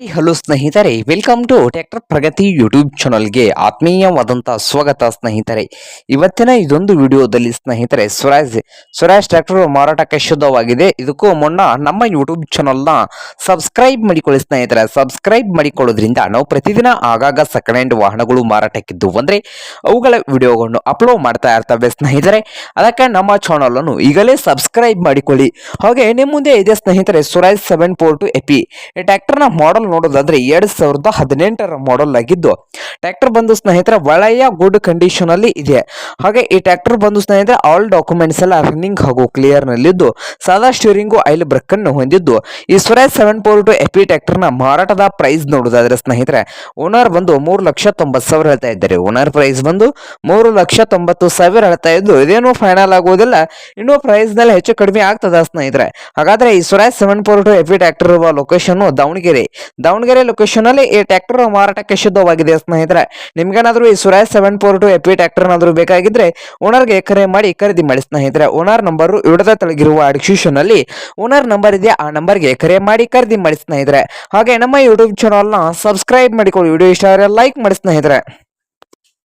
Hello ಸ್ನೇಹಿತರೆ welcome to tractor Pragati YouTube ಚಾನಲ್ಗೆ ಆತ್ಮೀಯವಾದಂಥ ಸ್ವಾಗತ ಸ್ನೇಹಿತರೆ. ಇವತ್ತಿನ ಇದೊಂದು ವಿಡಿಯೋದಲ್ಲಿ ಸ್ನೇಹಿತರೆ, ಸ್ವರಾಜ್ ಸ್ವರಾಜ್ ಟ್ರ್ಯಾಕ್ಟರ್ ಮಾರಾಟಕ್ಕೆ ಶುದ್ಧವಾಗಿದೆ ಇದಕ್ಕೂ ಮುನ್ನ ನಮ್ಮ ಯೂಟ್ಯೂಬ್ ಚಾನಲ್ನ ಸಬ್ಸ್ಕ್ರೈಬ್ ಮಾಡಿಕೊಳ್ಳಿ ಸ್ನೇಹಿತರೆ. ಸಬ್ಸ್ಕ್ರೈಬ್ ಮಾಡಿಕೊಳ್ಳೋದ್ರಿಂದ ನಾವು ಪ್ರತಿದಿನ ಆಗಾಗ ಸೆಕೆಂಡ್ ಹ್ಯಾಂಡ್ ವಾಹನಗಳು ಮಾರಾಟಕ್ಕಿದ್ದು. ಅಂದರೆ ಅವುಗಳ ವಿಡಿಯೋಗಳನ್ನು ಅಪ್ಲೋಡ್ ಮಾಡ್ತಾ ಇರ್ತವೆ ಸ್ನೇಹಿತರೆ. ಅದಕ್ಕೆ ನಮ್ಮ ಚಾನಲನ್ನು ಈಗಲೇ ಸಬ್ಸ್ಕ್ರೈಬ್ ಮಾಡಿಕೊಳ್ಳಿ. ಹಾಗೆ ನಿಮ್ಮ ಮುಂದೆ ಇದೆ ಸ್ನೇಹಿತರೆ, Swaraj seven four two AP ಟ್ಯಾಕ್ಟರ್ನ ಟ್ರ್ಯಾಕ್ಟರ್ನ ನೋಡೋದಾದ್ರೆ ಎರಡ್ ಸಾವಿರದ ಹದಿನೆಂಟರ ಮಾಡೆಲ್ ಆಗಿದ್ದು ಟ್ರ್ಯಾಕ್ಟರ್ ಬಂದು ಸ್ನೇಹಿತರೆ ಒಳ್ಳೆಯ ಗುಡ್ ಕಂಡೀಷನ್ ಅಲ್ಲಿ ಇದೆ. ಹಾಗೆ ಈ ಟ್ರ್ಯಾಕ್ಟರ್ ಬಂದು ಸ್ನೇಹಿತರೆ ಆಲ್ ಡಾಕ್ಯುಮೆಂಟ್ಸ್ ಎಲ್ಲ ರನ್ನಿಂಗ್ ಹಾಗೂ ಕ್ಲಿಯರ್ ನಲ್ಲಿದ್ದು, ಸಾದಾ ಸ್ಟೀರಿಂಗು ಐಲ್ ಬ್ರೇಕ್ ಅನ್ನು ಹೊಂದಿದ್ದು. ಈ Swaraj seven four two AP ನ ಮಾರಾಟದ ಪ್ರೈಸ್ ನೋಡೋದಾದ್ರೆ ಸ್ನೇಹಿತರೆ ಓನರ್ ಬಂದು ಮೂರು ಲಕ್ಷ ತೊಂಬತ್ತು ಸಾವಿರ ಹೇಳ್ತಾ ಇದ್ದಾರೆ. ಓನರ್ ಪ್ರೈಸ್ ಬಂದು ಮೂರು ಲಕ್ಷ ತೊಂಬತ್ತು ಸಾವಿರ ಹೇಳ್ತಾ ಇದ್ದು, ಇದೇನು ಫೈನಲ್ ಆಗುವುದಿಲ್ಲ ಇನ್ನು ಪ್ರೈಸ್ನಲ್ಲಿ ಹೆಚ್ಚು ಕಡಿಮೆ ಆಗ್ತದ ಸ್ನೇಹಿತರೆ. ಹಾಗಾದ್ರೆ ಈ Swaraj seven four two AP tractor ಇರುವ ಲೊಕೇಶನ್ ದಾವಣಗೆರೆ. ದಾವಣಗೆರೆ ಲೊಕೇಶನ್ ಅಲ್ಲಿ ಈ ಟ್ರ್ಯಾಕ್ಟರ್ ಮಾರಾಟಕ್ಕೆ ಶುದ್ಧವಾಗಿದೆ ಸ್ನೇಹಿತರೆ. ನಿಮ್ಗೇನಾದ್ರೂ ಈ Suresh seven four two AP tractor ಏನಾದ್ರು ಬೇಕಾಗಿದ್ರೆ ಓನರ್ಗೆ ಕರೆ ಮಾಡಿ ಖರೀದಿ ಮಾಡಿ ಸ್ನೇಹಿತರೆ. ಓನರ್ ನಂಬರ್ ಇಡದ ತೆಳಗಿರುವ ಡಿಸ್ಕ್ರಿಪ್ಷನ್ ಅಲ್ಲಿ ಓನರ್ ನಂಬರ್ ಇದೆ ಆ ನಂಬರ್ಗೆ ಕರೆ ಮಾಡಿ ಖರೀದಿ ಮಾಡಿ ಸ್ನೇಹಿತರೆ. ಹಾಗೆ ನಮ್ಮ ಯೂಟ್ಯೂಬ್ ಚಾನಲ್ನ ಸಬ್ಸ್ಕ್ರೈಬ್ ಮಾಡಿಕೊಳ್ಳಿ. ವಿಡಿಯೋ ಇಷ್ಟ ಆದರೆ ಲೈಕ್ ಮಾಡಿ ಸ್ನೇಹಿತರೆ.